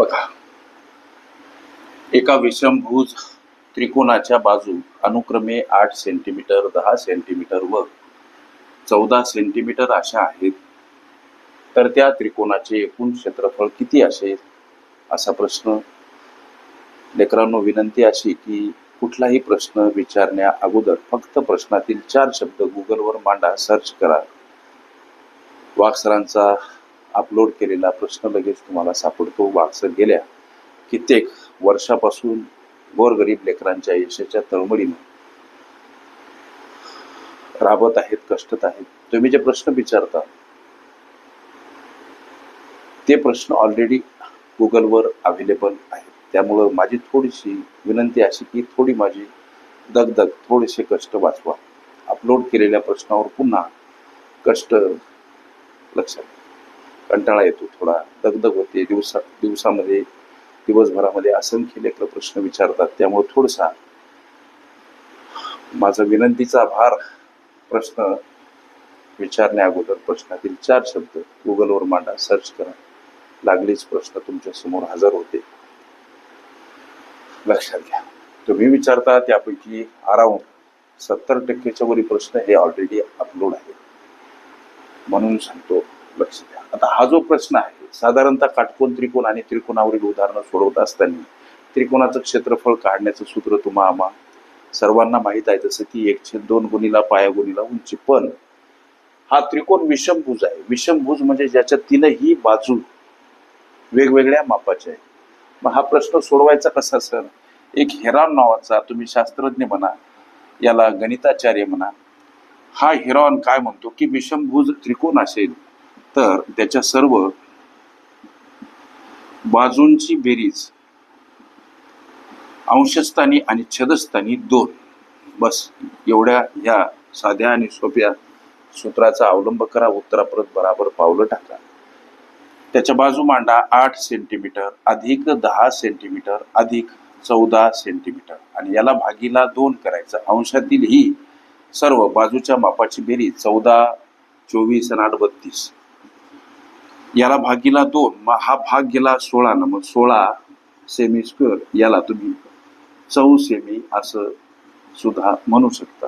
बघा. एका विषमभूज त्रिकोणाच्या बाजू अनुक्रमे आठ सेंटीमीटर दहा सेंटीमीटर व चौदा सेंटीमीटर अशा आहेत. तर त्या त्रिकोणाचे एकूण क्षेत्रफळ किती असेल? असा प्रश्न. लेकरांनो विनंती अशी की कुठलाही प्रश्न विचारण्या अगोदर फक्त प्रश्नातील चार शब्द गुगलवर मांडा सर्च करा. वाक्सरांचा अपलोड केलेला प्रश्न लगेच तुम्हाला सापडतो. वाचत गेल्या कित्येक वर्षापासून गोरगरीब लेकरांच्या यशाच्या तळमळीनं. राबत आहेत कष्टत आहेत. तुम्ही जे प्रश्न विचारता ते प्रश्न ऑलरेडी गुगलवर अवेलेबल आहेत. त्यामुळं माझी थोडीशी विनंती अशी की थोडी माझी दगदग थोडेसे कष्ट वाचवा. अपलोड केलेल्या प्रश्नावर पुन्हा कष्ट लक्षात कंटाळा येतो थोडा दगदग होते. दिवसा दिवसामध्ये दिवसभरामध्ये असंख्य लेकर प्रश्न विचारतात. त्यामुळे थोडसा माझा विनंतीचा भार प्रश्न विचारण्या अगोदर प्रश्नातील चार शब्द गुगलवर मांडा. सर्च करा. लागलीच प्रश्न तुमच्यासमोर हजर होते. लक्षात घ्या. तुम्ही विचारता त्यापैकी अराउंड सत्तर टक्केच्या वरील प्रश्न हे ऑलरेडी अपलोड आहे म्हणून सांगतो लक्ष द्या आता हा जो प्रश्न आहे साधारणतः काटकोन त्रिकोण आणि त्रिकोणावरील उदाहरणं सोडवत असताना त्रिकोणाचं क्षेत्रफळ काढण्याचं सूत्र तुम्हा आम्हा सर्वांना माहीत आहे जसं की एकशे दोन गुणीला पाया गुणीला उंची. पण हा त्रिकोण विषमभुज आहे. विषमभुज म्हणजे ज्याच्या तीनही बाजू वेगवेगळ्या मापाच्या आहे मग हा प्रश्न सोडवायचा कसा सर? एक हेरॉन नावाचा तुम्ही शास्त्रज्ञ म्हणा याला गणिताचार्य म्हणा हा हेरॉन काय म्हणतो की विषमभुज त्रिकोण असेल तर त्याच्या सर्व बाजूंची बेरीज अंशस्थानी आणि छदस्थानी दोन. बस एवढ्या या साध्या आणि सोप्या सूत्राचा अवलंब करा. उत्तराप्रत बराबर पावलं टाका. त्याच्या बाजू मांडा आठ सेंटीमीटर अधिक दहा सेंटीमीटर अधिक चौदा सेंटीमीटर आणि याला भागीला दोन करायचं. अंशातील ही सर्व बाजूच्या मापाची बेरीज चौदा चोवीस आणि आठ बत्तीस. याला भागीला दोन मग हा भाग गेला सोळा ना मग सोळा सेमी स्क्वेअर याला तुम्ही चौ सेमी असं सुद्धा म्हणू शकता.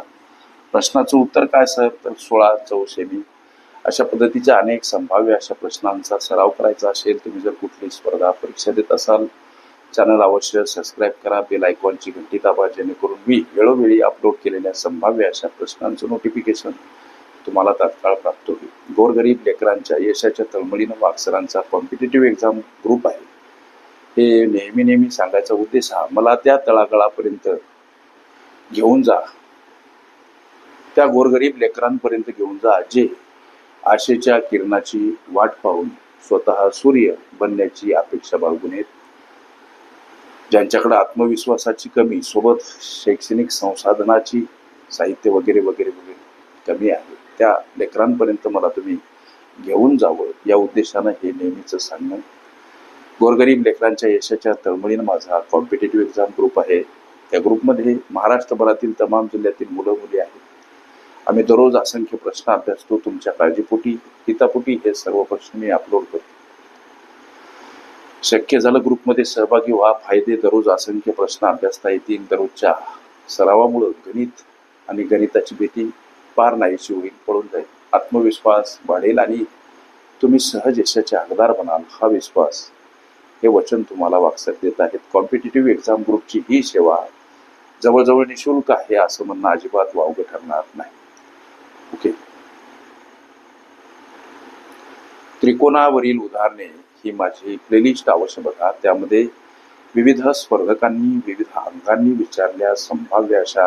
प्रश्नाचं उत्तर काय सर तर सोळा चौ सेमी अशा पद्धतीच्या अनेक संभाव्य अशा प्रश्नांचा सराव करायचा असेल तुम्ही जर कुठली स्पर्धा परीक्षा देत असाल चॅनल अवश्य सबस्क्राईब करा बेल आयकॉनची घंटी दाबा जेणेकरून मी वेळोवेळी अपलोड केलेल्या संभाव्य अशा प्रश्नांचं नोटिफिकेशन तुम्हाला तात्काळ प्राप्त होईल. गोरगरीब लेकरांच्या यशाच्या तळमळीनं वाक्सरांचा कॉम्पिटेटिव्ह एक्झाम ग्रुप आहे. हे नेहमी नेहमी सांगायचा उद्देश हा मला त्या तळागाळापर्यंत घेऊन जा. त्या गोरगरीब लेकरांपर्यंत घेऊन जा जे आशेच्या किरणाची वाट पाहून स्वतः सूर्य बनण्याची अपेक्षा बाळगून आहेत ज्यांच्याकडे आत्मविश्वासाची कमी सोबत शैक्षणिक संसाधनाची साहित्य वगैरे वगैरे वगैरे कमी आहे. त्या लेकरांपर्यंत मला तुम्ही घेऊन जावं. या उद्देशानं हे नेहमीचं सांगणं. गोरगरीब लेकरांच्या यशाच्या तळमळीनं माझा कॉम्पिटेटिव्ह एक्झाम ग्रुप आहे. त्या ग्रुपमध्ये महाराष्ट्रभरातील तमाम जिल्ह्यातील मुलं मुली आहेत. आम्ही दररोज असंख्य प्रश्न अभ्यासतो. तुमच्या काळजीपोटी हितापोटी हे सर्व प्रश्न मी अपलोड करतो. शक्य झालं ग्रुपमध्ये सहभागी व्हा. फायदे दररोज असंख्य प्रश्न अभ्यासता येतील. दररोजच्या सरावामुळं गणित आणि गणिताची भीती पार नाहीशी होईल पळून जाईल. आत्मविश्वास वाढेल आणि तुम्ही सहज यशाचे हकदार बनाल हा विश्वास हे वचन तुम्हाला वागसर देत आहेत. कॉम्पिटेटिव्ह एक्झाम ग्रुपची ही सेवा जवळजवळ निशुल्क आहे असं म्हणणं अजिबात वावगं ठरणार नाही. ओके त्रिकोणावरील उदाहरणे ही माझी प्लेलिस्ट अवश्य बघा. त्यामध्ये विविध स्पर्धकांनी विविध अंगांनी विचारल्या संभाव्य अशा